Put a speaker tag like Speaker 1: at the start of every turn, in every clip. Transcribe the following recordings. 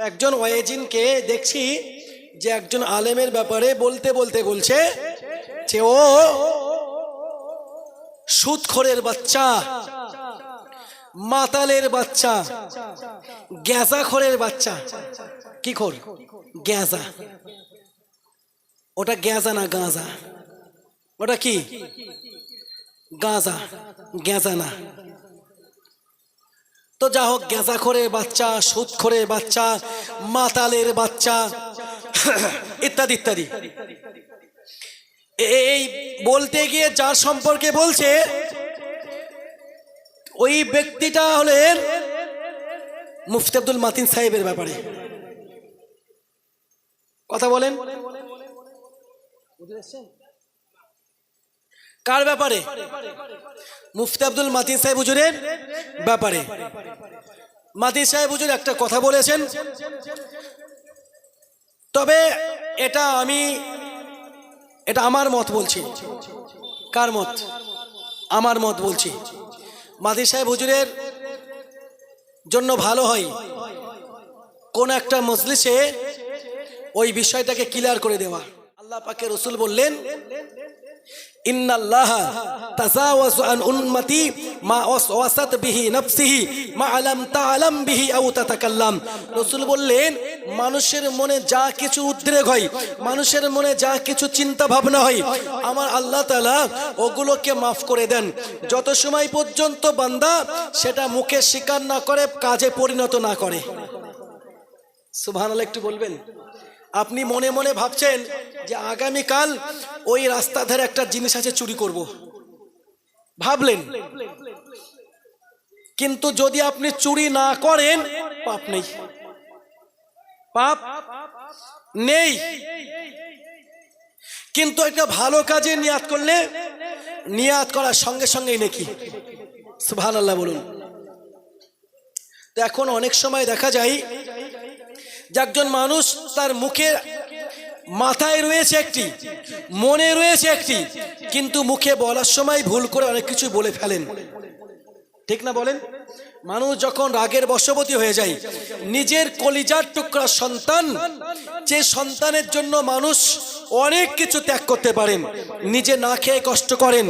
Speaker 1: একজন ওয়েজিনকে দেখছি যে একজন আলেমের ব্যাপারে বলতে বলতে বলছে যে ও সুদখোরের বাচ্চা, মাতালের বাচ্চা, গ্যাজাখোরের বাচ্চা। কি খোর? গ্যাজা। ওটা গ্যাজা না গাঁজা? ওটা কি? গাঁজা। গ্যাজা না। তো যা হোক গ্যাজাখোরের বাচ্চা সুদখোরের বাচ্চা, মাতালের বাচ্চা, ইত্যাদি ইত্যাদি। এই বলতে গিয়ে যার সম্পর্কে বলছে, ওই ব্যক্তিটা হলেন মুফতি আব্দুল মাতিন সাহেবের ব্যাপারে। কথা বলেন? কার ব্যাপারে? মুফতি আব্দুল মাতিন সাহেব হুজুরের ব্যাপারে। মাতিন সাহেব হুজুর একটা কথা বলেছেন। তবে এটা আমি, এটা আমার মত বলছি। কার মত? আমার মত বলছি। মাদি সাহেব হুজুরের জন্য ভালো হয়। কোন একটা মজলিসে ওই বিষয়টাকে ক্লিয়ার করে দেওয়া। আল্লাহ পাকে রসুল বললেন ওয়াসাত মা বিহি বললেন, মানুষের মনে যা কিছু উদ্রেক হয়, মানুষের মনে যা কিছু চিন্তা ভাবনা হয়, আমার আল্লাহ তাআলা ওগুলোকে মাফ করে দেন। যত সময় পর্যন্ত বান্দা সেটা মুখে স্বীকার না করে, কাজে পরিণত না করে। সুবহানাল্লাহ, একটু বলবেন? আপনি মনে মনে ভাবছেন যে আগামীকাল ওই রাস্তা ধারে একটা জিনিস আছে চুরি করব। ভাবলেন। কিন্তু যদি আপনি চুরি না করেন, পাপ নেই। পাপ নেই। কিন্তু একটা ভালো কাজে নিয়াত করলে, নিয়াত করার সঙ্গে সঙ্গেই নাকি। সুবহানাল্লাহ বলুন। তো এখন অনেক সময় দেখা যায় যে একজন মানুষ তার মুখে মাথায় রয়েছে একটি, মনে রয়েছে একটি, কিন্তু মুখে বলার সময় ভুল করে অনেক কিছু বলে ফেলেন। ঠিক না বলেন? মানুষ যখন রাগের বশবতী হয়ে যায়, নিজের কলিজার টুকরা সন্তান, যে সন্তানের জন্য মানুষ অনেক কিছু ত্যাগ করতে পারেন, নিজে না খেয়ে কষ্ট করেন,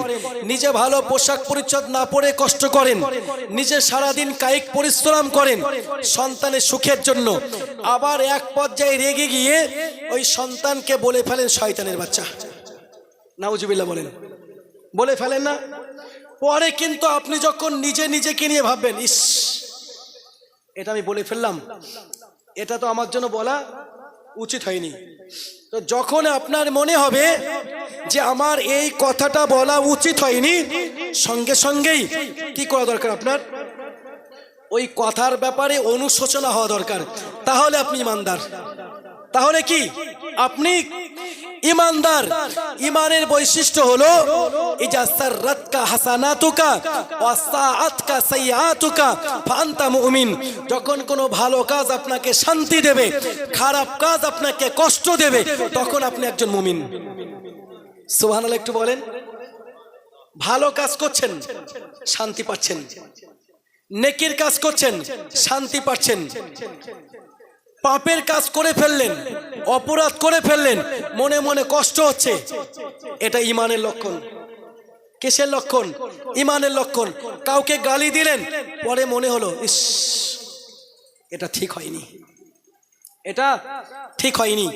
Speaker 1: নিজে ভালো পোশাক পরিচ্ছদ না পরে কষ্ট করেন, নিজে সারাদিন কায়িক পরিশ্রম করেন, সন্তানের সুখের জন্য আবার এক পর্যায়ে রেগে গিয়ে ওই সন্তানকে বলে ফেলেন শয়তানের বাচ্চা। নাউজুবিল্লাহ বলেন। বলে ফেলেন না? পরে কিন্তু আপনি যখন নিজে নিজেকে নিয়ে ভাববেন, ইস, এটা আমি বলে ফেললাম। এটা তো আমার জন্য বলা উচিত হয়নি। তো যখন আপনার মনে হবে যে আমার এই কথাটা বলা উচিত হয়নি, সঙ্গে সঙ্গেই কি করা দরকার আপনার? ওই কথার ব্যাপারে অনুশোচনা হওয়া দরকার। তাহলে আপনি ইমানদার। তাহলে কি? আপনি ইমানদার। ইমানের বৈশিষ্ট্য হলো, ইজা রাতকা হাসানাতুকা ওয়াসাআতকা সাইয়াতুকা ফান্তা মুমিন। যখন কোনো ভালো কাজ আপনাকে শান্তি দেবে, খারাপ কাজ আপনাকে কষ্ট দেবে, তখন আপনি একজন মুমিন। সুবহানাল্লাহ, একটু বলেন। ভালো কাজ করছেন, শান্তি পাচ্ছেন। নেকির কাজ করছেন, শান্তি পাচ্ছেন। পাপের কাজ করে ফেললেন, অপরাধ করে ফেললেন, মনে মনে কষ্ট হচ্ছে। এটা ইমানের লক্ষণ। কিসের লক্ষণ? ইমানের লক্ষণ। কাউকে গালি দিলেন, পরে মনে হলো, ইস, এটা ঠিক হয়নি। এটা ঠিক হয়নি।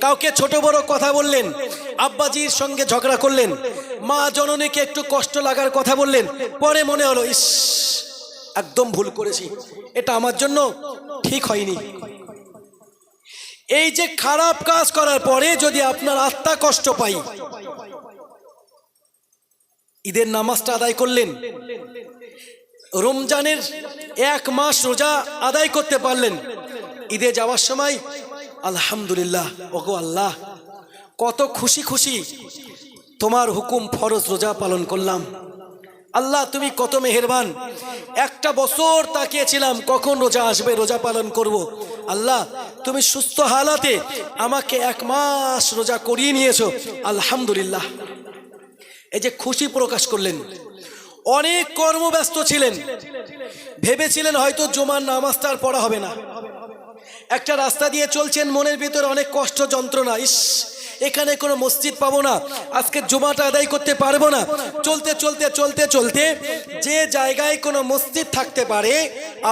Speaker 1: কাউকে ছোট বড় কথা বললেন, আব্বাজির সঙ্গে ঝগড়া করলেন, মা জননীকে একটু কষ্ট লাগার কথা বললেন, পরে মনে হলো, ইস, একদম ভুল করেছি। এটা আমার জন্য ঠিক হয়নি। এই যে খারাপ কাজ করার পরে যদি আপনার আত্মা কষ্ট পাই, ঈদের নামাজটা আদায় করলেন, রমজানের এক মাস রোজা আদায় করতে পারলেন, ঈদে যাওয়ার সময় আলহামদুলিল্লাহ, ওগো আল্লাহ, কত খুশি খুশি তোমার হুকুম ফরজ রোজা পালন করলাম। আল্লাহ, তুমি কত মেহেরবান। একটা বছর তাকিয়েছিলাম, কখন রোজা আসবে, রোজা পালন করব। আল্লাহ, তুমি সুস্থ হালাতে আমাকে এক মাস রোজা করিয়ে নিয়েছো। আলহামদুলিল্লাহ। এই যে খুশি প্রকাশ করলেন। অনেক কর্মব্যস্ত ছিলেন। ভেবেছিলেন হয়তো জমার নামাজটা আর পড়া হবে না। একটা রাস্তা দিয়ে চলছেন, মনের ভিতরে অনেক কষ্ট যন্ত্রণা। ইস এখানে কোনো মসজিদ পাবো না। আজকে জুমাটা আদায় করতে পারব না। চলতে চলতে চলতে চলতে যে জায়গায় কোনো মসজিদ থাকতে পারে,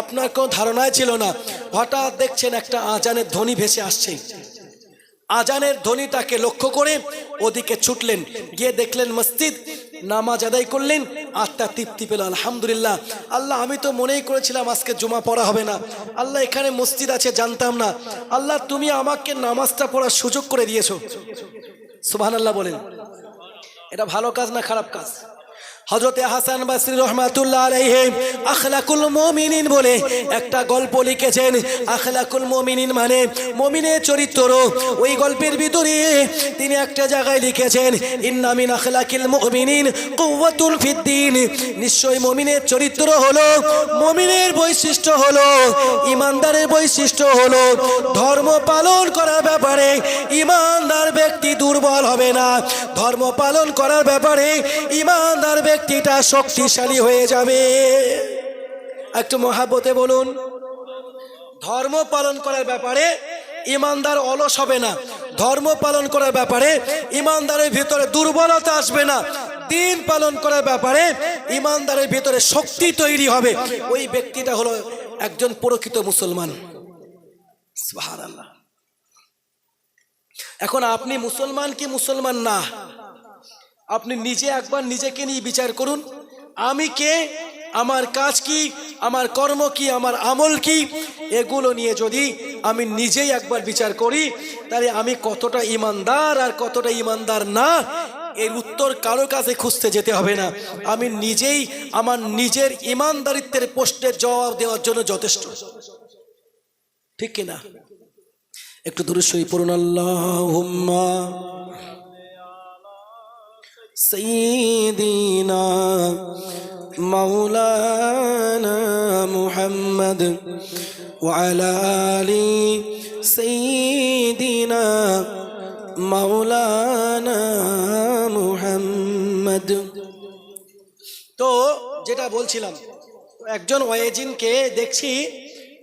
Speaker 1: আপনার কোনো ধারণায় ছিল না। হঠাৎ দেখছেন একটা আজানের ধ্বনি ভেসে আসছে। আজানের ধ্বনিটাকে লক্ষ্য করে ওদিকে ছুটলেন। গিয়ে দেখলেন মসজিদ নামাজ আদায় করলেন আত্মা তৃপ্তি পেল, আলহামদুলিল্লাহ। আল্লাহ, আমি তো মনেই করেছিলাম আজকে জমা পড়া হবে না। আল্লাহ, এখানে মসজিদ আছে, জানতাম না। আল্লাহ, তুমি আমাকে নামাজটা পড়ার সুযোগ করে দিয়েছ। সুবাহ আল্লাহ বলেন। এটা ভালো কাজ না খারাপ কাজ? হজরতে হাসান বাসরি রহমাতুল্লাহ আলাইহি আখলাকুল মুমিনিন বলে একটা গল্প লিখেছেন। আখলাকুল মুমিনিন মানে মুমিনের চরিত্র। ওই গল্পের ভিতরে তিনি একটা জায়গায় লিখেছেন, ইন্না মিন আখলাকিল মুমিনিন কুওয়াতুন ফিদ্দিন নিশ্চয়ই মুমিনের চরিত্র হলো, মুমিনের বৈশিষ্ট্য হলো, ইমানদারের বৈশিষ্ট্য হলো, ধর্ম পালন করার ব্যাপারে ইমানদার ব্যক্তি দুর্বল হবে না। ধর্ম পালন করার ব্যাপারে ইমানদার ব্যক্তিটা শক্তিশালী হয়ে যাবে। একটু মহাবতে বলুন। ধর্ম পালন করার ব্যাপারে ইমানদার অলস হবে না। ধর্ম পালন করার ব্যাপারে ইমানদারের ভিতরে দুর্বলতা আসবে না। দিন পালন করার ব্যাপারে ইমানদারের ভিতরে শক্তি তৈরি হবে। ওই ব্যক্তিটা হলো একজন প্রকৃত মুসলমান। এখন আপনি মুসলমান কি মুসলমান না? আপনি নিজে একবার নিজেকে নিয়ে বিচার করুন। আমি কে? আমার কাজ কি? আমার কর্ম কি? আমার আমল কি? এগুলো নিয়ে যদি আমি নিজেই একবার বিচার করি, তাহলে আমি কতটা ইমানদার আর কতটা ইমানদার না, এর উত্তর কারও কাছে খুঁজতে যেতে হবে না। আমি নিজেই আমার নিজের ইমানদারিত্বের প্রশ্নের জবাব দেওয়ার জন্য যথেষ্ট। ঠিক কিনা? একটু দূরে সই পড়ুন। আল্লাহ سيدنا مولانا محمد وعلى آل سيدنا مولانا محمد তো যেটা বলছিলাম একজন ওয়েজিনকে দেখছি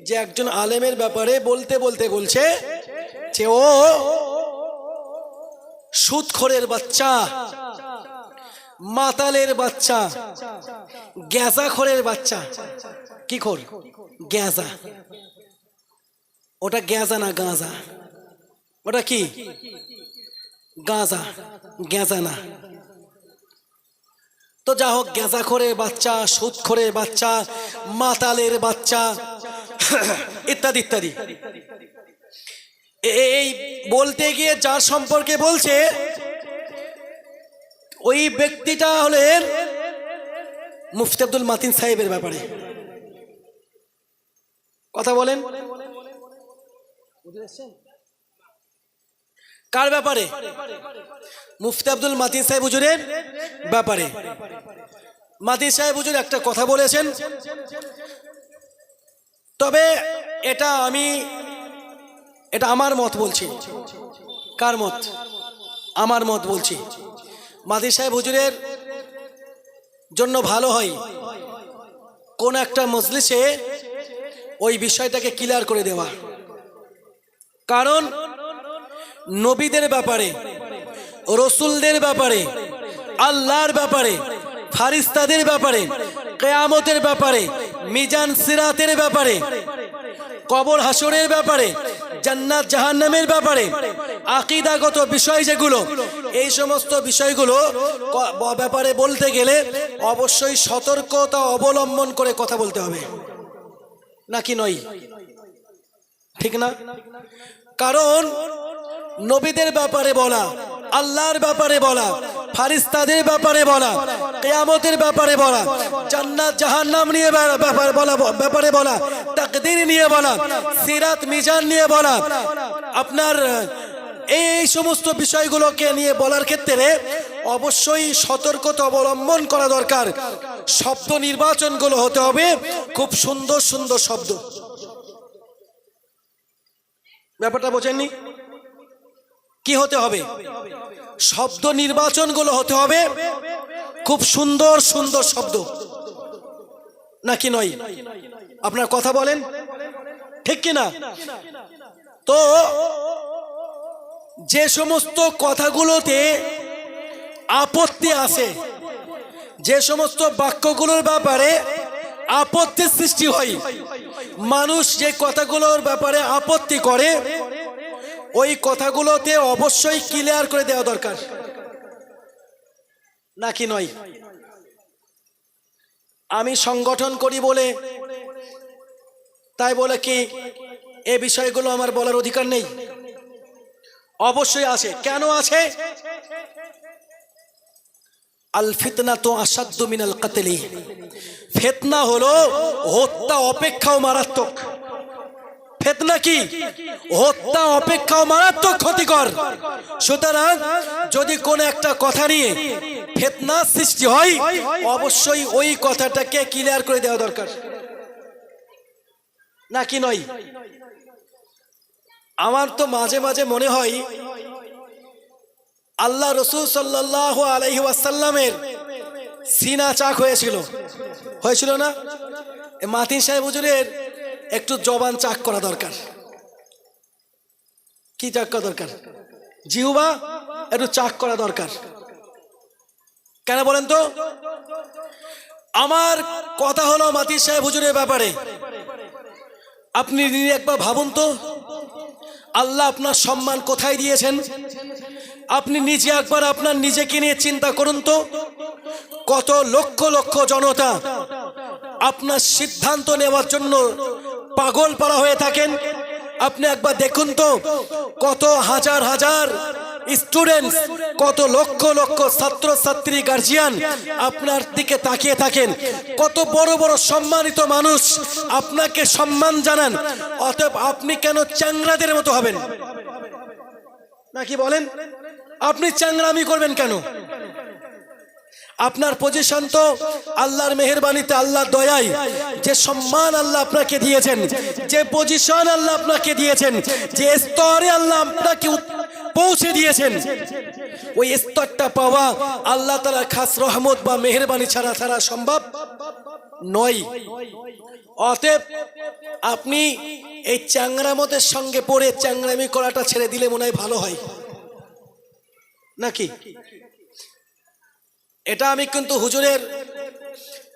Speaker 1: যে একজন আলেমের ব্যাপারে বলতে বলতে বলছে যে ও সুদখোরের বাচ্চা মাতালের বাচ্চা, গ্যাজাখোরের বাচ্চা। কি খোর? গ্যাজা। ওটা গ্যাজা না গাঁজা? ওটা কি? গাঁজা। গ্যাজা না। তো যা হোক, গ্যাজাখোরের বাচ্চা, সুদখোরের বাচ্চা, মাতালের বাচ্চা, ইত্যাদি ইত্যাদি। এই বলতে গিয়ে যার সম্পর্কে বলছে ওই ব্যক্তিটা হলেন মুফতি আব্দুল মাতিন সাহেবের ব্যাপারে। কথা বলেন। কার ব্যাপারে? মুফতি আব্দুল মাতিন সাহেব হুজুরের ব্যাপারে। মাতিন সাহেব হুজুর একটা কথা বলেছেন। তবে এটা আমি, এটা আমার মত বলছি। কার মত? আমার মত বলছি। মাদি সাহেব হুজুরের জন্য ভালো হয়। কোন একটা মজলিসে ওই বিষয়টাকে ক্লিয়ার করে দেওয়া। কারণ নবীদের ব্যাপারে, রসুলদের ব্যাপারে, আল্লাহর ব্যাপারে, ফারিস্তাদের ব্যাপারে, কেয়ামতের ব্যাপারে, মিজান সিরাতের ব্যাপারে, কবর হাসরের ব্যাপারে জান্নাত জাহান্নামের ব্যাপারে আকিদাগত বিষয় যেগুলো, এই সমস্ত বিষয়গুলো ব্যাপারে বলতে গেলে অবশ্যই সতর্কতা অবলম্বন করে কথা বলতে হবে। নাকি নয়? ঠিক না? কারণ নবীদের ব্যাপারে বলা, আল্লাহর ব্যাপারে বলা, ফারিস্তাদের ব্যাপারে বলা কেয়ামতের ব্যাপারে বলা, জান্নাত জাহান্নাম নিয়ে বে- ব্যাপার বলা, ব্যাপারে বলা, তাকদির নিয়ে বলা, সিরাত মিজান নিয়ে বলা, আপনার, এই সমস্ত বিষয়গুলোকে নিয়ে বলার ক্ষেত্রে অবশ্যই সতর্কতা অবলম্বন করা দরকার। শব্দ নির্বাচনগুলো হতে হবে, খুব সুন্দর সুন্দর শব্দ। ব্যাপারটা বোঝেননি? কি হতে হবে? শব্দ নির্বাচনগুলো হতে হবে। খুব সুন্দর সুন্দর শব্দ। নাকি নয়? আপনার কথা বলেন। ঠিক কি না তো যে সমস্ত কথাগুলোতে আপত্তি আসে যে সমস্ত বাক্যগুলোর ব্যাপারে আপত্তির সৃষ্টি হয়, মানুষ যে কথাগুলোর ব্যাপারে আপত্তি করে ওই কথাগুলোতে অবশ্যই ক্লিয়ার করে দেওয়া দরকার। নাকি নয়? আমি সংগঠন করি বলে, তাই বলে কি এ বিষয়গুলো আমার বলার অধিকার নেই? অবশ্যই আছে। কেন আছে? আল ফিতনা তো আসাধ্য মিনাল কাতেলি। ফেতনা হলো হত্যা, অপেক্ষাও মারাত্মক। ফেতনা কি? হত্যা অপেক্ষাও মারাত্মক ক্ষতিকর। সুতরাং যদি কোন একটা কথা নিয়ে ফেতনা সৃষ্টি হয়, অবশ্যই ওই কথাটাকে ক্লিয়ার করে দেওয়া দরকার। নাকি নয়? আমার তো মাঝে মাঝে মনে হয়, আল্লাহ রসুল সাল্লাহ আলহি ওয়াসাল্লামের সিনা চাক হয়েছিল। হয়েছিল না? মাতিন সাহেব হুজুরের একটু জবান চাক করা দরকার। কি চাক করা দরকার? জিহুবা, একটু চাক করা দরকার। কেন বলেন তো? আমার কথা হলো মাতিন সাহেব হুজুরের ব্যাপারে। আপনি একবার ভাবুন তো। আল্লাহ আপনার সম্মান কোথায় দিয়েছেন? আপনি নিজে একবার আপনার নিজেকে নিয়ে চিন্তা করুন তো। কত লক্ষ লক্ষ জনতা আপনার সিদ্ধান্ত নেওয়ার জন্য পাগল পাড়া হয়ে থাকেন। আপনি একবার দেখুন তো, কত হাজার হাজার স্টুডেন্টস কত লক্ষ লক্ষ ছাত্র ছাত্রী গার্জিয়ান আপনার দিকে তাকিয়ে থাকেন। কত বড় বড় সম্মানিত মানুষ আপনাকে সম্মান জানান, অতএব আপনি কেন চ্যাংরাদের মতো হবেন? নাকি বলেন, আপনি চ্যাংরামি করবেন কেন? আপনার পজিশন তো আল্লাহর মেহরবানিতে আল্লাহর দয়ায়। যে সম্মান আল্লাহ আপনাকে দিয়েছেন, যে পজিশন আল্লাহ আপনাকে দিয়েছেন, যে স্তরে আল্লাহ আপনাকে পৌঁছে দিয়েছেন, ওই স্তরটা পাওয়া আল্লাহ তালার খাস রহমত বা মেহরবানি ছাড়া ছাড়া সম্ভব নয়। অতএব আপনি এই চ্যাংরামতের সঙ্গে পড়ে চ্যাংরামি করাটা ছেড়ে দিলে মনে হয় ভালো হয়। নাকি? এটা আমি কিন্তু হুজুরের,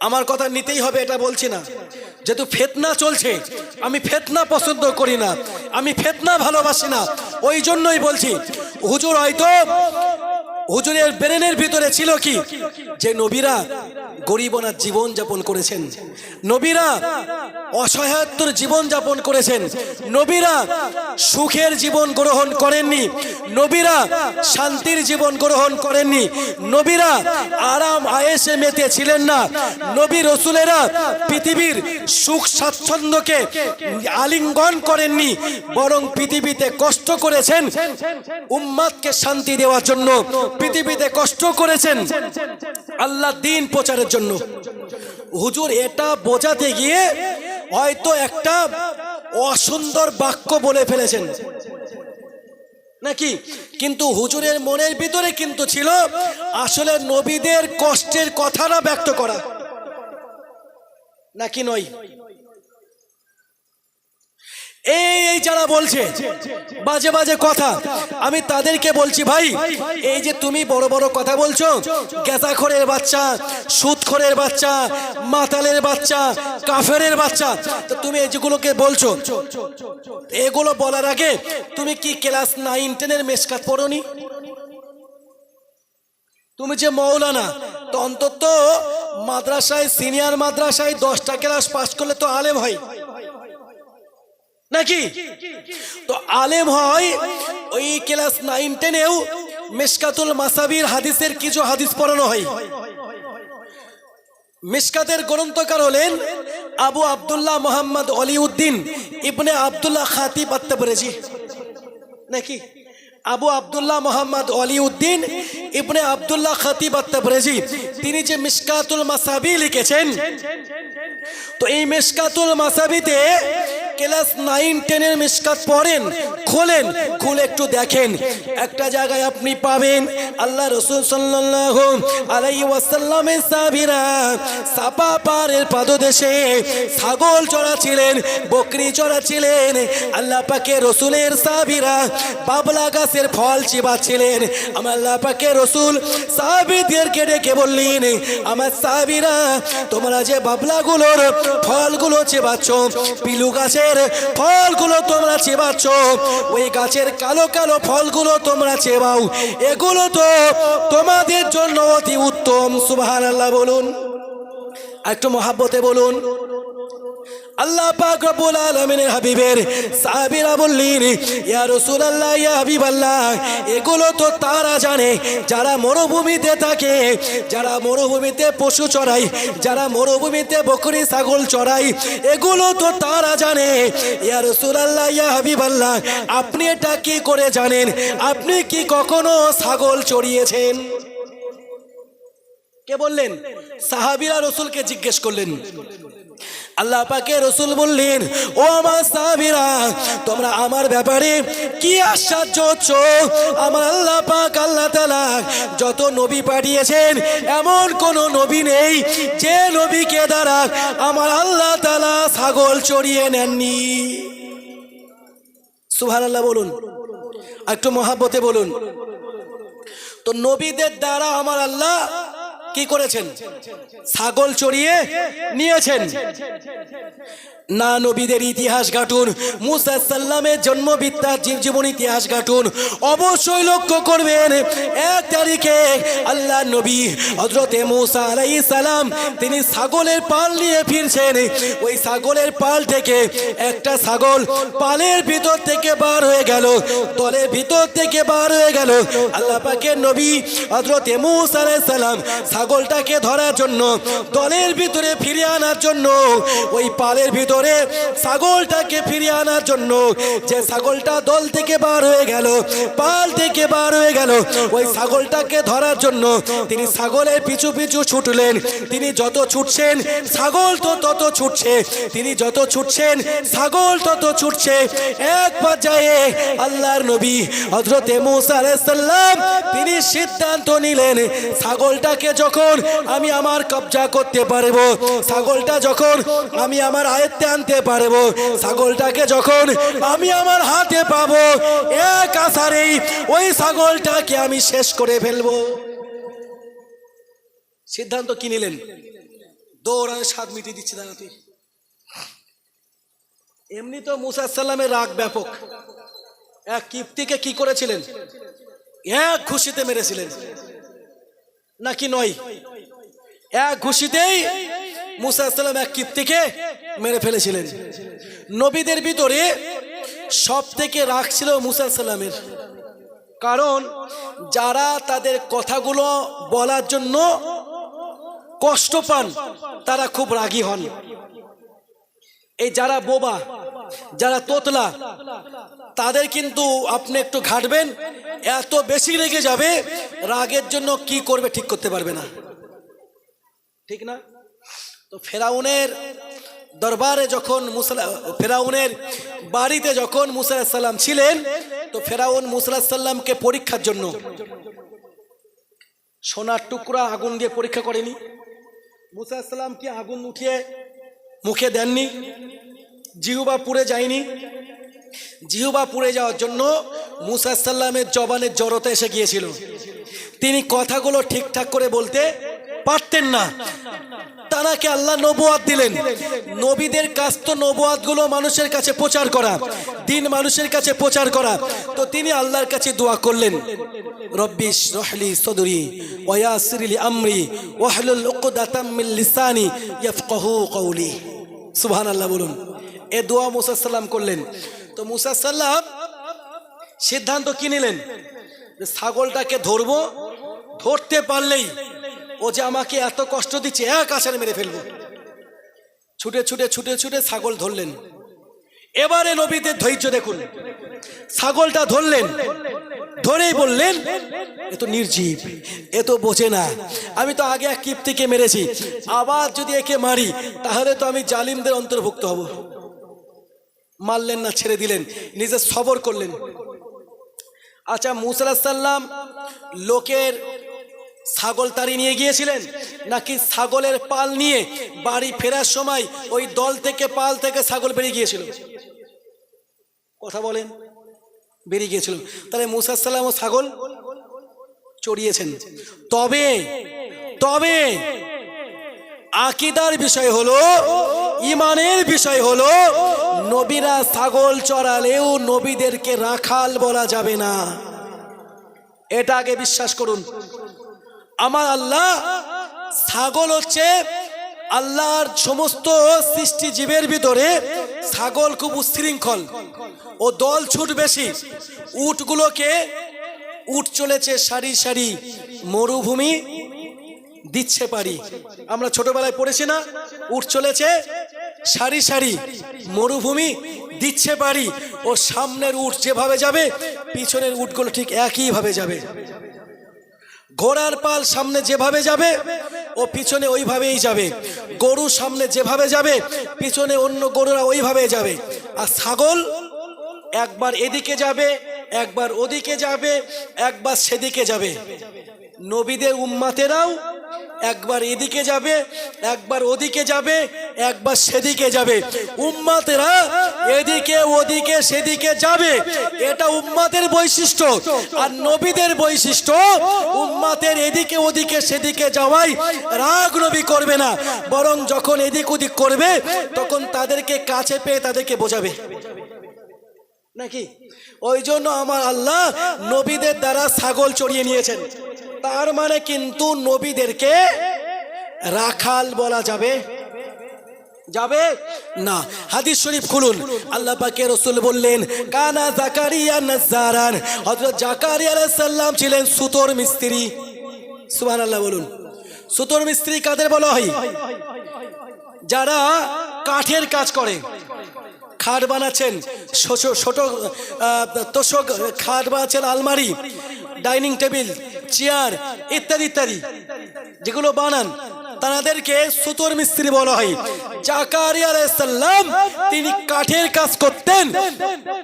Speaker 1: আমার কথা নিতেই হবে, এটা বলছি না। যেহেতু ফেতনা চলছে, আমি ফেতনা পছন্দ করি না, আমি ফেতনা ভালোবাসি না, ওই জন্যই বলছি, হুজুর হয়তো হুজুরের ব্রেনের ভিতরে ছিল কি? যে নবীরা গরিবনার জীবন যাপন করেছেন। নবীরা অসহায়ত্বর জীবন যাপন করেছেন। নবীরা সুখের জীবন গ্রহণ করেননি। নবীরা শান্তির জীবন গ্রহণ করেননি। নবীরা আরাম আয়েসে মেতে ছিলেন না। নবী রসুলেরা পৃথিবীর সুখ স্বাচ্ছন্দ্যকে আলিঙ্গন করেননি, বরং পৃথিবীতে কষ্ট করেছেন উম্মাদকে শান্তি দেওয়ার জন্য। পৃথিবীতে কষ্ট করেছেন আল্লাহ দিন প্রচারের জন্য। হুজুর, এটা বোঝাতে গিয়ে হয়তো একটা অসুন্দর বাক্য বলে ফেলেছেন। নাকি? কিন্তু হুজুরের মনের ভিতরে কিন্তু ছিল আসলে নবীদের কষ্টের কথাটা ব্যক্ত করা। নাকি নয়? এই যারা বলছে, বাজে বাজে কথা। আমি তাদেরকে বলছি, ভাই, এই যে তুমি বড় বড় কথা বলছো গেঁজাখরের বাচ্চা, সুদখরের বাচ্চা, মাতালের বাচ্চা, কাফেরের বাচ্চা, তো তুমি যেগুলোকে বলছো, এগুলো বলার আগে তুমি কি ক্লাস নাইন, টেনের মেসকাত পড়নি? তুমি যে মৌলানা, তো অন্তত মাদ্রাসায়, সিনিয়র মাদ্রাসায় দশটা ক্লাস পাস করলে তো আলেম হয়। নাকি? তো আলেম হয়, ওই ক্লাস নাইন, টেনেও মেশকাতুল মাসাবির হাদিসের কিছু হাদিস পড়ানো হয়। মিসকাতের গ্রন্থকার হলেন আবু আব্দুল্লাহ মোহাম্মদ অলিউদ্দিন ইবনে আব্দুল্লাহ খাতিব আত্মবরেজি নাকি? আবু আবদুল্লাহ মোহাম্মদ অলিউদ্দিন ইবনে আব্দুল্লাহ খাতিব আত্মবরেজি তিনি যে মিসকাতুল মাসাবি লিখেছেন, তো এই মিসকাতুল মাসাবিতে ক্লাস নাইন, টেনের মিসকাত পড়েন, খোলেন, খুলে একটু দেখেন। একটা জায়গায় আপনি পাবেন আল্লাহ রসুল সাল্লাহ আলাই ওয়াসাল্লামের সাবিরা সাপা পারের পাদদেশে ছাগল চড়াছিলেন বকরি চড়াছিলেন আল্লাহ পাকে রসুলের সাবিরা বাবলা গাছের ফল চিবাচ্ছিলেন। আমার আল্লাহ পাকে রসুল সাহাবিদেরকে ডেকে বললেন, আমার সাবিরা তোমরা যে বাবলাগুলোর ফলগুলো চেবাচ্ছ, পিলু গাছের ফলগুলো তোমরা চেবাচ্ছ, ওই গাছের কালো কালো ফলগুলো তোমরা চেবাও। এগুলো তো তোমাদের জন্য অতি উত্তম। সুবাহ আল্লাহ বলুন একটু মহাব্বতে বলুন। আল্লাহ পাক রব্বুল আলামিনের হাবিবের সাহাবীরা বললেন, ইয়া রাসূলুল্লাহ, ইয়া হাবিবাল্লাহ, এগুলো তো তারা জানে। যারা মরুভূমিতে থাকে, যারা মরুভূমিতে পশু চড়ায়, যারা মরুভূমিতে বকরি, ছাগল চড়ায়, এগুলো তো তারা জানে। ইয়া রাসূলুল্লাহ, ইয়া হাবিবাল্লাহ, আপনি এটা কি করে জানেন? আপনি কি কখনো ছাগল চড়িয়েছেন? কে বললেন? সাহাবীরা রসুলকে জিজ্ঞেস করলেন। আল্লাহ পাকে রসুল বললেন, ও আমার সাহাবীরা, তোমরা আমার ব্যাপারে কি আশ্চর্য হচ্ছ? আমার আল্লাহ পাক, আল্লাহ তালা যত নবী পাঠিয়েছেন, এমন কোন নবী নেই যে নবীকে দ্বারা আমার আল্লাহ তালা ছাগল চড়িয়ে নেননি। সুহান আল্লাহ বলুন, একটু মহাব্বতে বলুন। তো নবীদের দ্বারা আমার আল্লাহ কি করেছেন? ছাগল চড়িয়ে নিয়েছেন। না নবীদের ইতিহাস মুসা সাল্লামের জন্মবিদ্যার জীবন ইতিহাস গাটুন অবশ্যই লক্ষ্য করবেন, এক তারিখে আল্লাহ নবী হজরতে মুসা আলাই সালাম, তিনি ছাগলের পাল নিয়ে ফিরছেন। ওই ছাগলের পাল থেকে একটা ছাগল পালের ভিতর থেকে বার হয়ে গেল দলের ভিতর থেকে বার হয়ে গেল। আল্লাহ পাকের নবী হজরতে মুসা আলাই সালাম ছাগলটাকে ধরার জন্য দলের ভিতরে ফিরিয়ে আনার জন্য, ওই পালের ভিতরে ছাগলটাকে ফিরিয়ে আনার জন্য, যে ছাগলটা দল থেকে বার হয়ে গেল, পাল থেকে বার হয়ে গেল, ওই ছাগলটাকে ধরার জন্য তিনি ছাগলের পিছু পিছু ছুটলেন। তিনি যত ছুটছেন, ছাগল তো তত ছুটছে। তিনি যত ছুটছেন, ছাগল তত ছুটছে। এক পর্যায়ে আল্লাহর নবী হজরতে মুসা আলাইহিস সালাম তিনি সিদ্ধান্ত নিলেন, ছাগলটাকে যখন আমি আমার কবজা করতে পারব, ছাগলটা যখন আমি আমার আয়ত্তে আনতে পারব। ছাগলটাকে যখন আমি আমার হাতে পাবো, এক আসারেই ওই ছাগলটাকে আমি শেষ করে ফেলব। সিদ্ধান্ত কি নিলেন? দৌড়ানো স্বাদ মিটিয়ে দিচ্ছে দাঁড়া তুই এমনি তো মুসা সাল্লামের রাগ ব্যাপক। এক কিপ্তিকে কি করেছিলেন? এক খুশিতে মেরেছিলেন। নাকি নয়? এক ঘুষিতেই মুসা এক কীর্তিকে মেরে ফেলেছিলেন। নবীদের ভিতরে সব থেকে রাগ ছিল মুসা সাল্লামের কারণ যারা তাদের কথাগুলো বলার জন্য কষ্ট পান, তারা খুব রাগী হন। এই যারা বোবা, যারা তোতলা, তাদের কিন্তু আপনি একটু ঘাটবেন, এত বেশি রেগে যাবে, রাগের জন্য কি করবে ঠিক করতে পারবে না। ঠিক না? তো ফেরাউনের দরবারে যখন মুসলা ফেরাউনের বাড়িতে যখন মুসা সাল্লাম ছিলেন, তো ফেরাউন সাল্লামকে পরীক্ষার জন্য সোনার টুকরা আগুন দিয়ে পরীক্ষা করেনি। মুসা সাল্লাম কি আগুন উঠিয়ে মুখে দেননি। জিহুবা পুড়ে যায়নি। জিহুবা পুড়ে যাওয়ার জন্য সাল্লামের জবানের জড়তা এসে গিয়েছিল। তিনি কথাগুলো ঠিকঠাক করে বলতে পারতেন না। তারাকে আল্লাহ নবুয়াদ দিলেন। নবীদের কাজ তো নবুয়াদগুলো মানুষের কাছে প্রচার করা, দিন মানুষের কাছে প্রচার করা। তো তিনি আল্লাহর কাছে দোয়া করলেন রব্বিশ রহলি সদরি ওয়াসিরলি আমরি ওয়াহলুল উকদাতাম মিন লিসানি ইয়াফকাহু কওলি। সুবহানাল্লাহ বলুন। এ দোয়া মুসা সাল্লাম করলেন। তো মুসা সাল্লাম সিদ্ধান্ত কি নিলেন? ছাগলটাকে ধরবো, ধরতে পারলেই ও যে আমাকে এত কষ্ট দিচ্ছে, এক আছাড়ে মেরে ফেলব। ছুটে ছুটে ছুটে ছুটে ছাগল ধরলেন। এবারে নবীদের ধৈর্য দেখুন। ছাগলটা ধরলেন, ধরেই বললেন, এ তো নির্জীব, এ তো বোঝে না। আমি তো আগে এক কিপ্তিকে মেরেছি, আবার যদি একে মারি, তাহলে তো আমি জালিমদের অন্তর্ভুক্ত হব। মারলেন না, ছেড়ে দিলেন নিজে সবর করলেন। আচ্ছা মুসাল্লাম লোকের ছাগল তাড়ি নিয়ে গিয়েছিলেন? নাকি ছাগলের পাল নিয়ে বাড়ি ফেরার সময় ওই দল থেকে পাল থেকে ছাগল বেরিয়ে গিয়েছিল? কথা বলেন, বেরিয়ে গিয়েছিল। তাহলে মুসাল্লাম ও ছাগল চড়িয়েছেন। তবে তবে আকিদার বিষয় হলো, ইমানের বিষয় হলো, নবীরা ছাগল চড়ালেও নবীদেরকে রাখাল বলা যাবে না। এটা আগে বিশ্বাস করুন। আমার আল্লাহ ছাগল হচ্ছে আল্লাহর সমস্ত সৃষ্টি জীবের ভিতরে ছাগল খুব উশৃঙ্খল ও দল ছুট বেশি। উটগুলোকে উট চলেছে সারি সারি মরুভূমি দিচ্ছে পারি। আমরা ছোটবেলায় পড়েছি না? উঠ চলেছে সারি সারি মরুভূমি দিচ্ছে পারি। ও সামনের উঠ যেভাবে যাবে, পিছনের উটগুলো ঠিক একইভাবে যাবে। ঘোড়ার পাল সামনে যেভাবে যাবে, ও পিছনে ওইভাবেই যাবে। গরু সামনে যেভাবে যাবে, পিছনে অন্য গরুরা ওইভাবে যাবে। আর ছাগল একবার এদিকে যাবে একবার ওদিকে যাবে, একবার সেদিকে যাবে। নবীদের উম্মাতেরাও একবার এদিকে যাবে, একবার ওদিকে যাবে, একবার সেদিকে যাবে। উম্মাতেরা এদিকে, ওদিকে, সেদিকে যাবে। এটা উম্মাতের বৈশিষ্ট্য আর নবীদের বৈশিষ্ট্য উম্মাতের এদিকে, ওদিকে, সেদিকে যাওয়াই রাগ নবী করবে না। বরং যখন এদিক ওদিক করবে, তখন তাদেরকে কাছে পেয়ে তাদেরকে বোঝাবে। নাকি? ওই জন্য আমার আল্লাহ নবীদের দ্বারা ছাগল চড়িয়ে নিয়েছেন। তার মানে কিন্তু নবীদেরকে রাখাল বলা যাবে। যাবে? না। হাদিস শরীফ খুলুন। আল্লাহ পাকে রসুল বললেন, কানা জাকারিয়া নাজারান হযরত জাকারিয়া ছিলেন সুতোর মিস্ত্রি। সুবহানাল্লাহ বলুন। সুতোর মিস্ত্রি কাদের বলা হয়? যারা কাঠের কাজ করে। খাট বানাচ্ছেন ছোট তোষক খাট বানাচ্ছেন আলমারি ডাইনিং টেবিল চেয়ার ইত্যাদি ইত্যাদি। যেগুলো বানান তাদেরকে সুতোর মিস্ত্রি বলা হয়। জাকারিয়া আলাইসাল্লাম তিনি কাঠের কাজ করতেন।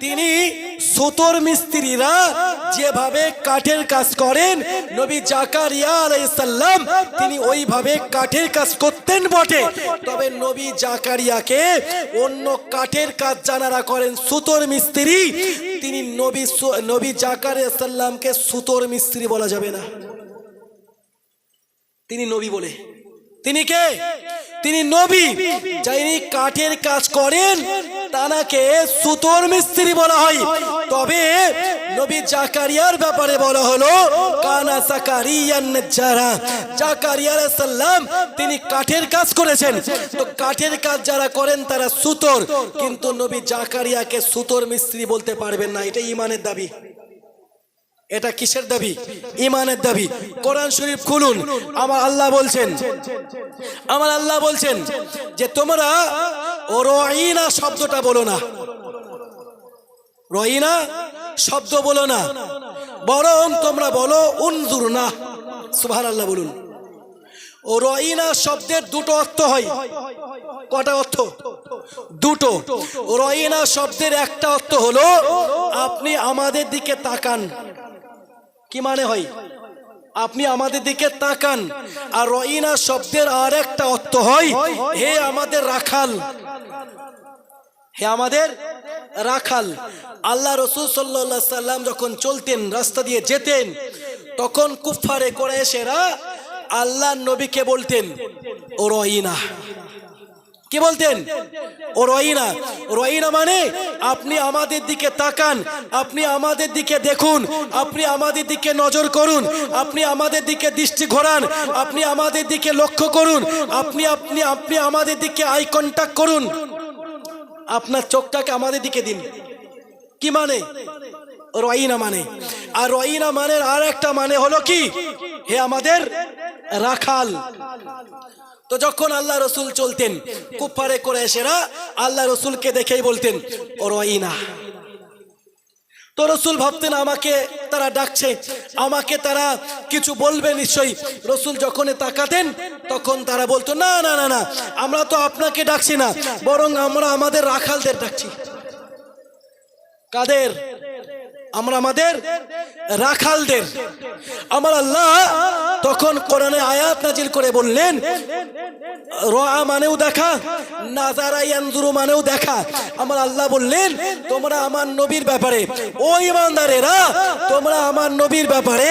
Speaker 1: তিনি সুতোর মিস্ত্রিরা যেভাবে কাঠের কাজ করেন, নবী জাকারিয়া আলাইসাল্লাম তিনি ওইভাবে কাঠের কাজ করতেন বটে। তবে নবী জাকারিয়াকে অন্য কাঠের কাজ জানারা করেন সুতোর মিস্ত্রি, তিনি নবী নবী জাকারিয়া সাল্লামকে সুতোর মিস্ত্রি বলা যাবে না। তিনি নবী বলে। তিনি কে? তিনি নবী। যিনি কাঠের কাজ করেন, তানাকে সুতোর মিস্ত্রি বলা হয়। তবে নবী জাকারিয়ার ব্যাপারে বলা হলো, কানা জাকারিয়ান যারা জাকারিয়া সালাম তিনি কাঠের কাজ করেছেন। তো কাঠের কাজ যারা করেন, তারা সুতোর। কিন্তু নবী জাকারিয়াকে সুতোর মিস্ত্রি বলতে পারবেন না এটা ইমানের দাবি। এটা কিসের দাবি? ইমানের দাবি। কোরআন শরীফ খুলুন। আমার আল্লাহ বলছেন, আমার আল্লাহ বলছেন যে তোমরা ও রইনা শব্দটা বলো না। রইনা শব্দ বলো না। বরং তোমরা বলো উনজুর না সুভান আল্লাহ বলুন। ও রইনা শব্দের দুটো অর্থ হয়। কটা অর্থ? দুটো। রইনা শব্দের একটা অর্থ হলো, আপনি আমাদের দিকে তাকান। কি মানে হয়? আপনি আমাদের দিকে তাকান। আর রইনা শব্দের আর একটা অর্থ হয়, হে আমাদের রাখাল। হে আমাদের রাখাল। আল্লাহ রসুল সাল্লা সাল্লাম যখন চলতেন, রাস্তা দিয়ে যেতেন, তখন কুফারে করে এসেরা আল্লাহ নবীকে বলতেন, ও রইনা কি বলতেন? ও রইনা রইনা মানে আপনি আমাদের দিকে তাকান, আপনি আমাদের দিকে দেখুন, আপনি আমাদের দিকে নজর করুন, আপনি আমাদের দিকে দৃষ্টি ঘোরান, আপনি আমাদের দিকে লক্ষ্য করুন, আপনি আপনি আপনি আমাদের দিকে আই কন্টাক্ট করুন। আপনার চোখটাকে আমাদের দিকে দিন। কি মানে? রইনা মানে। আর রইনা মানের আর একটা মানে হলো কি? হে আমাদের রাখাল। তো যখন আল্লাহ রসুল চলতেন কুফারে করে এসেরা আল্লাহ রসুলকে দেখেই বলতেন রইনা তো রসুল ভাবতেন, আমাকে তারা ডাকছে, আমাকে তারা কিছু বলবে নিশ্চয়ই। রসুল যখন তাকাতেন, তখন তারা বলতো, না না না না, আমরা তো আপনাকে ডাকছি না, বরং আমরা আমাদের রাখালদের ডাকছি। কাদের? আমরা আমাদের রাখালদের। আমার আল্লাহ তখন কোরআনে আয়াত নাজিল করে বললেন রোয়া মানেও দেখা নাজারা ইয়ানজুরু মানেও দেখা। আমার আল্লাহ বললেন, তোমরা আমার নবীর ব্যাপারে, ও ইমানদারেরা, তোমরা আমার নবীর ব্যাপারে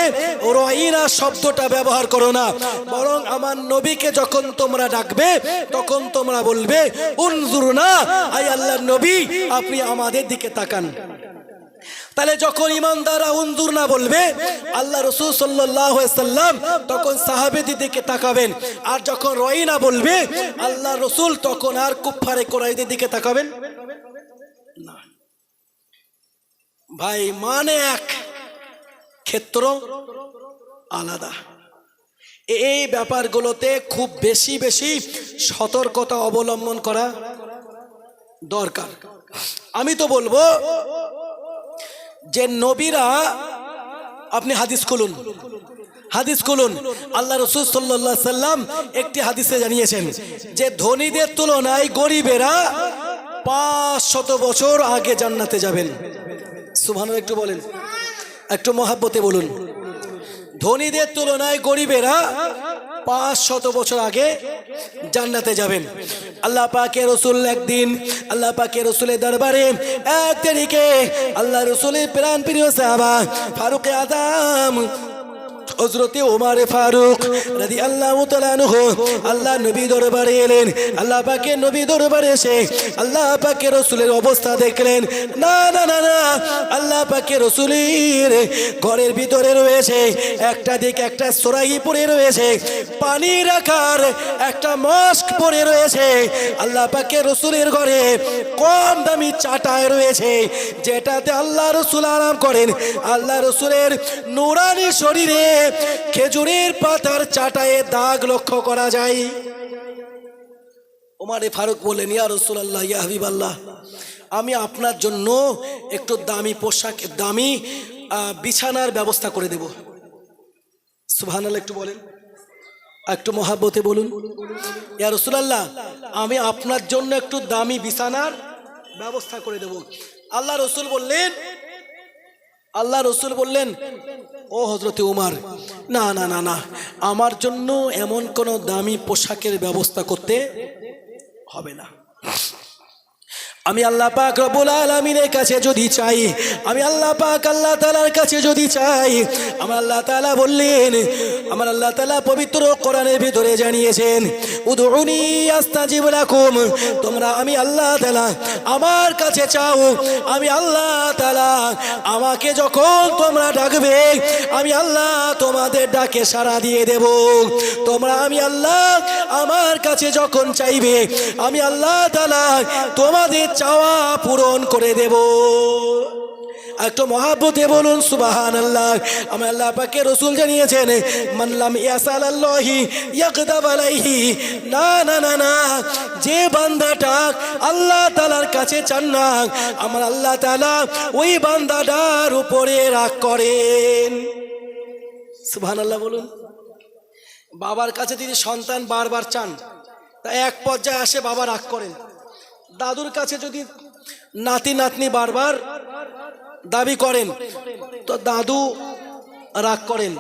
Speaker 1: রয়িনা শব্দটা ব্যবহার করো না। বরং আমার নবীকে যখন তোমরা ডাকবে, তখন তোমরা বলবে উনজুরু না আই আল্লাহ নবী, আপনি আমাদের দিকে তাকান। তাহলে যখন ইমানদারা উন্দুর না বলবে, আল্লাহ রসুল সাল্লাম তখন সাহাবেদের দিকে তাকাবেন। আর যখন রয়িনা বলবে আল্লাহ রসুল তখন আর কুফারে কোরাইদের দিকে তাকাবেন? না। ভাই মানে এক ক্ষেত্র আলাদা। এই ব্যাপারগুলোতে খুব বেশি বেশি সতর্কতা অবলম্বন করা দরকার। আমি তো বলব যে নবীরা, আপনি হাদিস খুলুন। হাদিস খুলুন। আল্লাহ রসুল সাল্লাহ সাল্লাম একটি হাদিসে জানিয়েছেন যে ধনীদের তুলনায় গরিবেরা পাঁচ শত বছর আগে জান্নাতে যাবেন। সুভান একটু বলেন। একটু মহাব্বতে বলুন। ধনীদের তুলনায় গরিবেরা পাঁচ শত বছর আগে জান্নাতে যাবেন। আল্লাহ পাকে রসুল একদিন, আল্লাহ পাকে রসুলের দরবারে এক তারিখে আল্লাহ রসুলের প্রাণ প্রিয় সাহাবা ফারুক আদাম হজরতে ওমার ফারুক রাদি আল্লাহ তালানহ আল্লাহ নবী দরবারে এলেন, আল্লাহ পাকে নবী দরবারে এসে আল্লাহ পাকে রসুলের অবস্থা দেখলেন। না না না না, আল্লাহ পাকে রসুলের ঘরের ভিতরে রয়েছে, একটা দিক একটা সরাই পরে রয়েছে, পানি রাখার একটা মাস্ক পরে রয়েছে, আল্লাহ পাকে রসুলের ঘরে কম দামি চাটায় রয়েছে, যেটাতে আল্লাহ রসুল আরাম করেন। আল্লাহ রসুলের নুরানি শরীরে খেজুরের পাতার চাটায়ে দাগ লক্ষ্য করা যায়। ওমারে ফারুক বলেন ইয়া রসুল আল্লাহ ইয়া হাবিব আল্লাহ আমি আপনার জন্য একটু দামি পোশাক, দামি বিছানার ব্যবস্থা করে দেব। সুবহান একটু বলেন। একটু মহাব্বতে বলুন। ইয়া রসুলাল্লাহ, আমি আপনার জন্য একটু দামি বিছানার ব্যবস্থা করে দেব। আল্লাহ রসুল বললেন আল্লাহ রসুল বললেন, ও হজরতে উমার, না না না না, আমার জন্য এমন কোনো দামি পোশাকের ব্যবস্থা করতে হবে না। আমি আল্লাহ পাক রব্বুল আলমিনের কাছে যদি চাই, আমি আল্লাহ পাক আল্লাহ তালার কাছে যদি চাই, আমার আল্লাহ তালা বললেন, আমার আল্লাহ তালা পবিত্র কোরআনের ভিতরে জানিয়েছেন উদুনি আস্তাজিব লাকুম তোমরা আমি আল্লাহ তালা আমার কাছে চাও, আমি আল্লাহ তালা আমাকে যখন তোমরা ডাকবে, আমি আল্লাহ তোমাদের ডাকে সাড়া দিয়ে দেব। তোমরা আমি আল্লাহ আমার কাছে যখন চাইবে, আমি আল্লাহ তালা তোমাদের চাওয়া পূরণ করে দেব। একটু মহাব্বতে বলুন সুবাহান আল্লাহ আমার আল্লাহ পাকে রসুল জানিয়েছেন মানলাম ইয়াসাল আল্লাহি ইয়াকদাব আলাইহি। না না না না। যে বান্দাটা আল্লাহ তালার কাছে চান না, আমার আল্লাহ তালা ওই বান্দাটার উপরে রাগ করেন। সুবহান আল্লাহ বলুন। বাবার কাছে তিনি সন্তান বারবার চান এক পর্যায়ে আসে বাবা রাগ করেন। দাদুর কাছে যদি নাতি নাতনি বারবার দাবি করেন, তো দাদু রাগ করেন।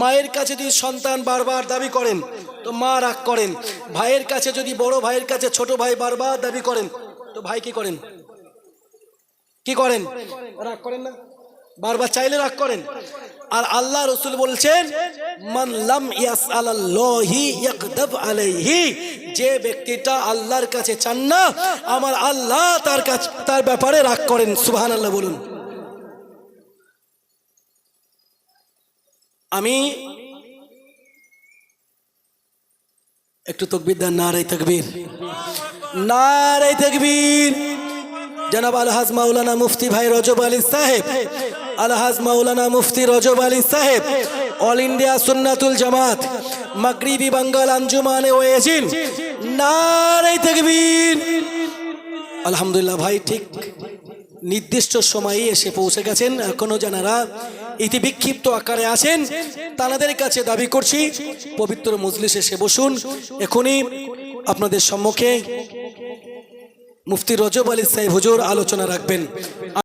Speaker 1: মায়ের কাছে যদি সন্তান বারবার দাবি করেন, তো মা রাগ করেন। ভাইয়ের কাছে যদি বড় ভাইয়ের কাছে ছোট ভাই বারবার দাবি করেন, তো ভাই কি করেন? কি করেন? রাগ করেন না? বারবার চাইলে রাগ করেন। আর আল্লাহ রসুল বলছেন, মান লাম ইয়াসআলাল্লাহি ইয়াকদাব আলাইহি যে ব্যক্তিটা আল্লাহর কাছে চান না, আমার আল্লাহ তার কাছে, তার ব্যাপারে রাগ করেন। সুবহানাল্লাহ বলুন। আমি একটু তকবির দেন নারাই তকবীর। নারাই তকবীর। জনাব আলহাজ মাওলানা মুফতি ভাই রজব আলী সাহেব। আলহাজ মাওলানা মুফতি রজব আলী সাহেব। অল ইন্ডিয়া সুন্নাতুল জামাত মাগরিবি বাঙ্গাল আঞ্জুমানে ওয়েজিন নারাই তকবীর আলহামদুলিল্লাহ ভাই ঠিক নির্দিষ্ট সময়ে এসে পৌঁছে গেছেন। এখনও যারা ইতি বিক্ষিপ্ত আকারে আছেন। তাদের কাছে দাবি করছি, পবিত্র মজলিসে এসে বসুন। এখনই আপনাদের সম্মুখে মুফতি রজব আলী সাহেব হুজুর আলোচনা রাখবেন।